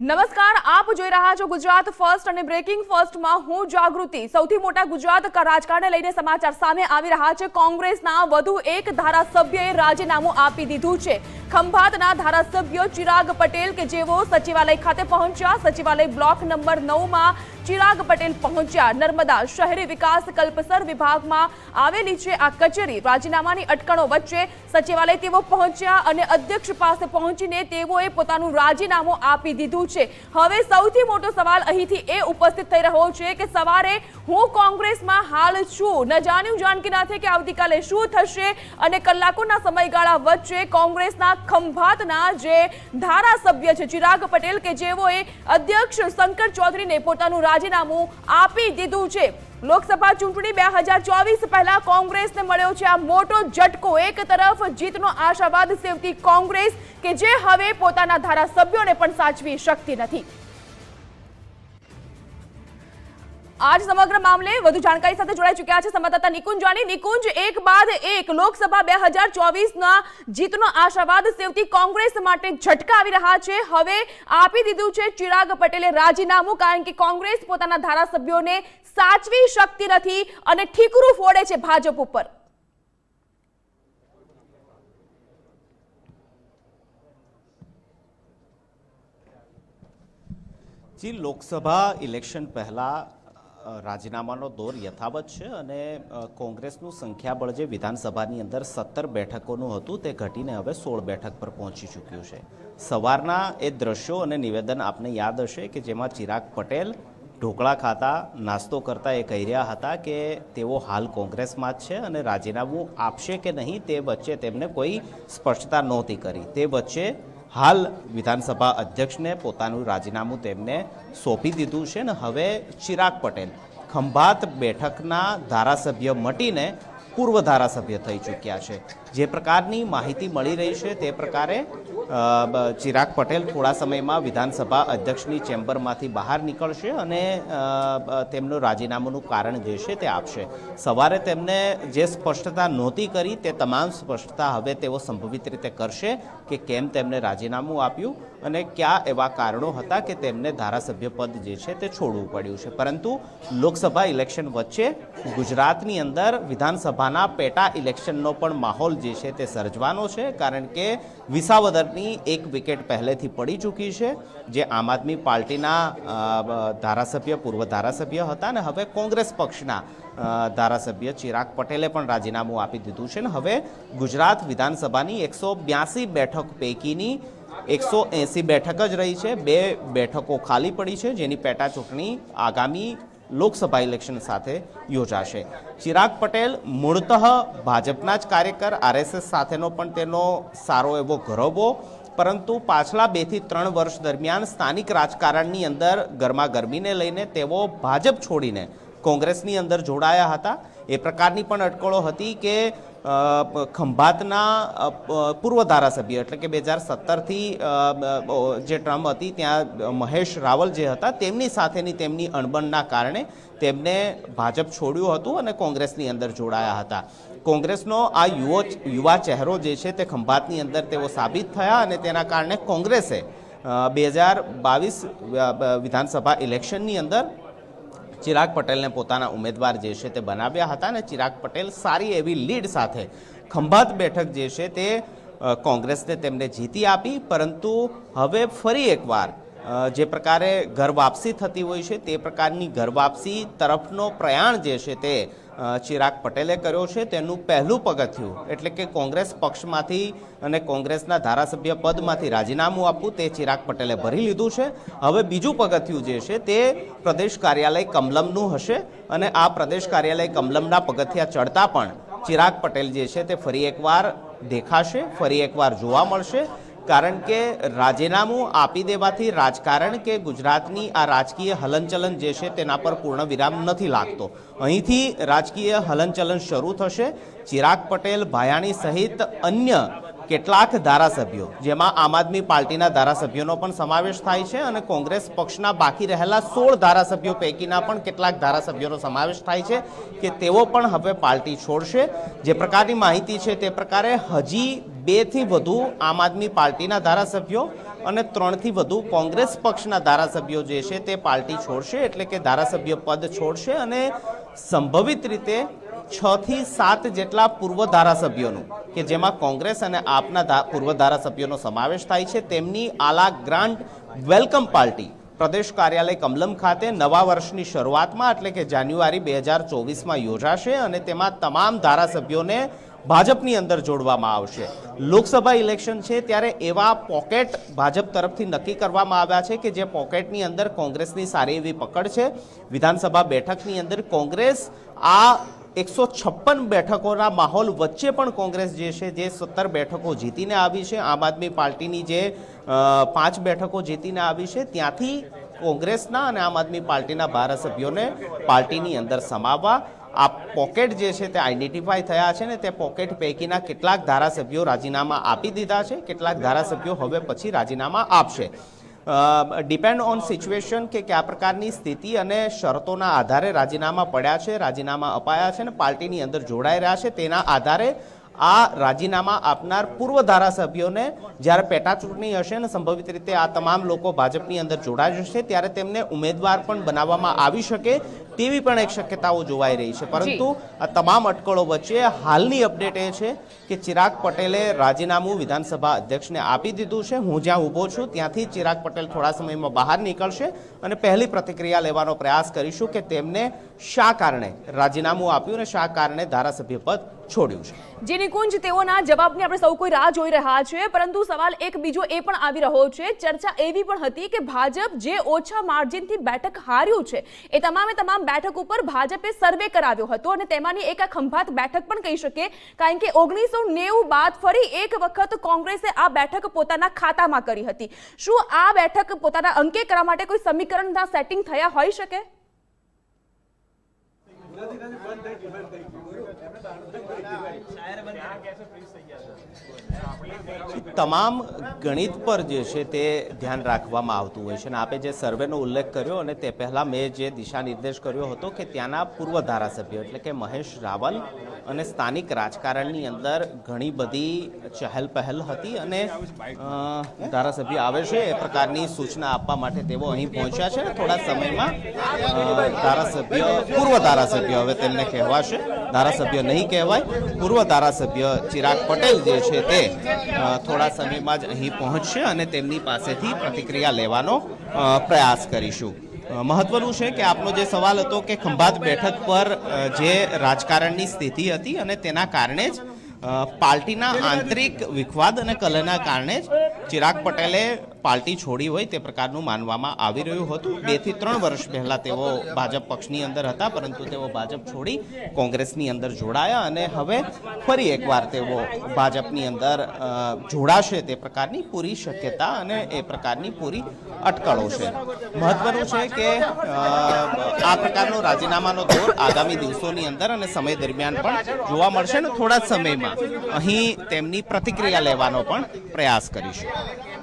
નમસ્કાર, આપ જોઈ રહ્યા છો ગુજરાત ફર્સ્ટ અને બ્રેકિંગ ફર્સ્ટમાં હું જાગૃતિ. સૌથી મોટા ગુજરાત રાજકારણને લઈને સમાચાર સામે આવી રહ્યા છે. કોંગ્રેસના વધુ એક ધારાસભ્યએ રાજીનામું આપી દીધું છે. ખંભાતના ધારાસભ્ય ચિરાગ પટેલ કે જેઓ સચિવાલય ખાતે પહોંચ્યા, સચિવાલય બ્લોક નંબર નવમાં ચિરાગ પટેલ પહોંચ્યા. નર્મદા શહેરી વિકાસ કલ્પસર વિભાગમાં આવેલી છે આ કચેરી. રાજીનામાની અટકણો વચ્ચે સચિવાલય તેઓ પહોંચ્યા અને અધ્યક્ષ પાસે પહોંચીને તેઓએ પોતાનું રાજીનામું આપી દીધું છે. હવે સૌથી મોટો સવાલ અહીંથી એ ઉપસ્થિત થઈ રહ્યો છે કે સવારે હું કોંગ્રેસમાં હાલ છું. ન જાણ્યું જાણકી ના કે આવતીકાલે શું થશે અને કલાકોના સમયગાળા વચ્ચે કોંગ્રેસના ખંભાતના જે ધારાસભ્ય છે ચિરાગ પટેલ કે જેઓએ અધ્યક્ષ શંકર ચૌધરીને પોતાનું રાજીનામું આપી દીધું છે. લોકસભા ચૂંટણી બે હજાર ચોવીસ પહેલા કોંગ્રેસને મળ્યો છે આ મોટો ઝટકો. એક તરફ જીતનો આશાવાદ સેવતી કોંગ્રેસ કે જે હવે પોતાના ધારાસભ્યોને પણ સાચવી શકતી નથી. આજ સમગ્ર મામલે વધુ જાણકારી સાથે જોડાઈ ચૂક્યા છે સંવાદદાતા નિકુંજ જાની. નિકુંજ, એક બાદ એક લોકસભા બે હજાર ચોવીસના જીતનો આશાવાદ સેવતી કોંગ્રેસ માટે ઝટકા આવી રહ્યા છે. હવે આપી દીધું છે ચિરાગ પટેલે રાજીનામું, કારણ કે કોંગ્રેસ પોતાના ધારાસભ્યોને સાચવી શકતી નથી અને ઠીકરું ફોડે છે ભાજપ ઉપર. જી, લોકસભા ઇલેક્શન પહેલાં રાજીનામાનો દોર યથાવત છે અને કોંગ્રેસનું સંખ્યાબળ જે વિધાનસભાની અંદર સત્તર બેઠકોનું હતું તે ઘટીને હવે સોળ બેઠક પર પહોંચી ચૂક્યું છે. સવારના એ દ્રશ્યો અને નિવેદન આપને યાદ હશે કે જેમાં ચિરાગ પટેલ ઢોકળા ખાતા નાસ્તો કરતા એ કહી રહ્યા હતા કે તેઓ હાલ કોંગ્રેસમાં જ છે અને રાજીનામું આપશે કે નહીં તે વચ્ચે તેમને કોઈ સ્પષ્ટતા નહોતી કરી. તે વચ્ચે હાલ વિધાનસભા અધ્યક્ષને પોતાનું રાજીનામું તેમને સોંપી દીધું છે ને હવે ચિરાગ પટેલ ખંભાત બેઠકના ધારાસભ્ય મટીને પૂર્વ ધારાસભ્ય થઈ ચૂક્યા છે. જે પ્રકારની માહિતી મળી રહી છે તે પ્રકારે ચિરાગ પટેલ થોડા સમયમાં વિધાનસભા અધ્યક્ષની ચેમ્બરમાંથી બહાર નીકળશે અને તેમનું રાજીનામાનું કારણ જે છે તે આપશે. સવારે તેમને જે સ્પષ્ટતા નહોતી કરી તે તમામ સ્પષ્ટતા હવે તેઓ સંભવિત રીતે કરશે કે કેમ તેમને રાજીનામું આપ્યું અને કયા એવા કારણો હતા કે તેમને ધારાસભ્ય પદ જે છે તે છોડવું પડ્યું છે. પરંતુ લોકસભા ઇલેક્શન વચ્ચે ગુજરાતની અંદર વિધાનસભાના પેટા ઇલેક્શનનો પણ માહોલ જે છે તે સર્જવાનો છે, કારણ કે વિસાવદરની એક વિકેટ પહેલેથી પડી ચૂકી છે, જે આમ આદમી પાર્ટીના ધારાસભ્ય, પૂર્વ ધારાસભ્ય હતા ને હવે કોંગ્રેસ પક્ષના ધારાસભ્ય ચિરાગ પટેલે પણ રાજીનામું આપી દીધું છે ને હવે ગુજરાત વિધાનસભાની એકસો બ્યાસી બેઠક પૈકીની એકસો એંસી બેઠક જ રહી છે, બે બેઠકો ખાલી પડી છે, જેની પેટા ચૂંટણી આગામી લોકસભા ઇલેક્શન સાથે યોજાશે. ચિરાગ પટેલ મૂળતઃ ભાજપના જ કાર્યકર, આરએસએસ સાથેનો પણ તેનો સારો એવો ગરબો પરંતુ પાછલા બેથી ત્રણ વર્ષ દરમિયાન સ્થાનિક રાજકારણની અંદર ગરમાગરમીને લઈને તેઓ ભાજપ છોડીને કોંગ્રેસની અંદર જોડાયા હતા. એ પ્રકારની પણ અટકળો હતી કે ખંભાતના પૂર્વ ધારાસભ્ય એટલે કે બે હજાર સત્તરથી જે ટ્રમ્પ હતી, ત્યાં મહેશ રાવલ જે હતા, તેમની સાથેની તેમની અણબણના કારણે તેમને ભાજપ છોડ્યું હતું અને કોંગ્રેસની અંદર જોડાયા હતા. કોંગ્રેસનો આ યુવો, યુવા ચહેરો જે છે તે ખંભાતની અંદર તેઓ સાબિત થયા અને તેના કારણે કોંગ્રેસે બે હજાર બાવીસ વિધાનસભા ઇલેક્શનની અંદર ચિરાગ પટેલને પોતાના ઉમેદવાર જે છે તે બનાવ્યા હતા અને ચિરાગ પટેલ સારી એવી લીડ સાથે ખંભાત બેઠક જે છે તે કોંગ્રેસને તેમને જીતી આપી, પરંતુ હવે ફરી એકવાર જે પ્રકારે ઘર વાપસી થતી હોય છે તે પ્રકારની ઘર વાપસી તરફનો પ્રયાણ જે છે તે ચિરાગ પટેલે કર્યો છે, તેનું પહેલું પગથિયું. એટલે કે કોંગ્રેસ પક્ષમાંથી અને કોંગ્રેસના ધારાસભ્ય પદમાંથી રાજીનામું આપવું, તે ચિરાગ પટેલે ભરી લીધું છે. હવે બીજું પગથિયું જે છે, તે પ્રદેશ કાર્યાલય કમલમનું હશે અને આ પ્રદેશ કાર્યાલય કમલમના પગથિયા ચડતા પણ ચિરાગ પટેલ જે છે, તે ફરી એકવાર દેખાશે, ફરી એકવાર જોવા મળશે. કારણ કે રાજીનામું આપી દેવાથી રાજકારણ કે ગુજરાતની આ રાજકીય હલનચલન જે છે તેના પર પૂર્ણ વિરામ નથી લાગતો. અહીંથી રાજકીય હલનચલન શરૂ થશે. ચિરાગ પટેલ, ભાયાણી સહિત અન્ય કેટલાક ધારાસભ્યો, જેમાં આમ આદમી પાર્ટીના ધારાસભ્યોનો પણ સમાવેશ થાય છે અને કોંગ્રેસ પક્ષના બાકી રહેલા સોળ ધારાસભ્યો પૈકીના પણ કેટલાક ધારાસભ્યોનો સમાવેશ થાય છે કે તેઓ પણ હવે પાર્ટી છોડશે. જે પ્રકારની માહિતી છે તે પ્રકારે હજી બેથી વધુ આમ આદમી પાર્ટીના ધારાસભ્યો અને ત્રણથી વધુ કોંગ્રેસ પક્ષના ધારાસભ્યો જે છે તે પાર્ટી છોડશે એટલે કે ધારાસભ્ય પદ છોડશે અને સંભવિત રીતે છ થી સાત જેટલા પૂર્વ ધારાસભ્યોનું, કે જેમાં કોંગ્રેસ અને આપના પૂર્વ ધારાસભ્યોનો સમાવેશ થાય છે, તેમની આલા ગ્રાન્ટ વેલકમ પાર્ટી, પ્રદેશ કાર્યાલય કમલમ ખાતે નવા વર્ષની શરૂઆતમાં, એટલે કે જાન્યુઆરી બે હજાર ચોવીસમાં યોજાશે અને તેમાં તમામ ધારાસભ્યોને ભાજપની અંદર જોડવામાં આવશે. લોકસભા ઇલેક્શન છે ત્યારે એવા પોકેટ ભાજપ તરફથી નક્કી કરવામાં આવ્યા છે કે જે પોકેટની અંદર કોંગ્રેસની સારી એવી પકડ છે. વિધાનસભા બેઠકની અંદર કોંગ્રેસ આ એકસો છપ્પન બેઠકોના માહોલ વચ્ચે પણ કોંગ્રેસ જે છે જે સત્તર બેઠકો જીતીને આવી છે. આમ આદમી પાર્ટીની જે પાંચ બેઠકો જીતીને આવી છે ત્યાંથી કોંગ્રેસના અને આમ આદમી પાર્ટીના ધારાસભ્યોને પાર્ટીની અંદર સમાવવા આ પોકેટ જે છે તે આઈડેન્ટિફાઈ થયા છે ને તે પોકેટ પૈકીના કેટલાક ધારાસભ્યો રાજીનામા આપી દીધા છે, કેટલાક ધારાસભ્યો હવે પછી રાજીનામા આપશે. ડિપેન્ડ ઓન સિચ્યુએશન કે કયા પ્રકારની સ્થિતિ અને શરતોના આધારે રાજીનામા પડ્યા છે, રાજીનામા અપાયા છે અને પાર્ટીની અંદર જોડાઈ રહ્યા છે તેના આધારે આ રાજીનામા આપનાર પૂર્વ ધારાસભ્યોને જ્યારે પેટા ચૂંટણી હશે અને સંભવિત રીતે આ તમામ લોકો ભાજપની અંદર જોડાઈ જશે ત્યારે તેમને ઉમેદવાર પણ બનાવવામાં આવી શકે તેવી પણ એક શક્યતાઓ જોવાઈ રહી છે. પરંતુ આ તમામ અટકળો વચ્ચે હાલની અપડેટ એ છે કે ચિરાગ પટેલે રાજીનામું વિધાનસભા અધ્યક્ષને આપી દીધું છે. હું જ્યાં ઊભો છું ત્યાંથી ચિરાગ પટેલ થોડા સમયમાં બહાર નીકળશે અને પહેલી પ્રતિક્રિયા લેવાનો પ્રયાસ કરીશું કે તેમને શા કારણે રાજીનામું આપ્યું અને શા કારણે ધારાસભ્ય પદ છોડ્યું છે. જે નિકુંજ તેઓના જવાબની આપણે સૌ કોઈ રાહ જોઈ રહ્યા છે, પરંતુ સવાલ એક બીજો એ પણ આવી રહ્યો છે. ચર્ચા એવી પણ હતી કે ભાજપ જે ઓછા માર્જિનથી બેઠક હાર્યું છે, એ તમામે તમામ બેઠક ઉપર ભાજપે સર્વે કરાવ્યો હતો અને તેમાંની એક આ ખંભાત બેઠક પણ કહી શકે કારણ કે ઓગણીસો નેવું બાદ ફરી એક વખત કોંગ્રેસે આ બેઠક પોતાના ખાતામાં કરી હતી. શું આ બેઠક પોતાના અંકે કરવા માટે કોઈ સમીકરણના સેટિંગ થયા હોઈ શકે? તમામ ગણિત પર જે છે તે ધ્યાન રાખવામાં આવતું હોય છે અને આપે જે સર્વેનો ઉલ્લેખ કર્યો અને તે પહેલાં મેં જે દિશા નિર્દેશ કર્યો હતો કે ત્યાંના પૂર્વ ધારાસભ્ય એટલે કે મહેશ રાવલ અને સ્થાનિક રાજકારણની અંદર ઘણી બધી ચહેલ પહેલ હતી અને ધારાસભ્ય આવે છે એ પ્રકારની સૂચના આપવા માટે તેઓ અહીં પહોંચ્યા છે. થોડા સમયમાં ધારાસભ્ય, પૂર્વ ધારાસભ્ય હવે તેમને કહેવાશે. ધારાસભ્ય નહીં કહેવાય. પૂર્વ ધારાસભ્ય ચિરાગ પટેલ જે છે તે થોડા સમયમાં જ અહીં પહોંચશે અને તેમની પાસેથી પ્રતિક્રિયા લેવાનો પ્રયાસ કરીશું. મહત્વનું છે કે આપનો જે સવાલ હતો કે ખંભાત બેઠક પર જે રાજકારણની સ્થિતિ હતી અને તેના કારણે જ પાર્ટીના આંતરિક વિખવાદ અને કલહના કારણે જ ચિરાગ પટેલે પાર્ટી છોડી હોય તે પ્રકારનું માનવામાં આવી રહ્યું હતું. બેથી ત્રણ વર્ષ પહેલા તેઓ ભાજપ પક્ષની અંદર હતા, પરંતુ તેઓ ભાજપ છોડી કોંગ્રેસની અંદર જોડાયા અને હવે ફરી એકવાર તેઓ ભાજપની અંદર જોડાશે તે પ્રકારની પૂરી શક્યતા અને એ પ્રકારની પૂરી અટકળો છે. મહત્વનું છે કે આ પ્રકારનો રાજીનામાનો દોર આગામી દિવસોની અંદર અને સમય દરમિયાન પણ જોવા મળશે ને થોડા સમયમાં. અહીં તેમની પ્રતિક્રિયા લેવાનો પણ પ્રયાસ કરીશું.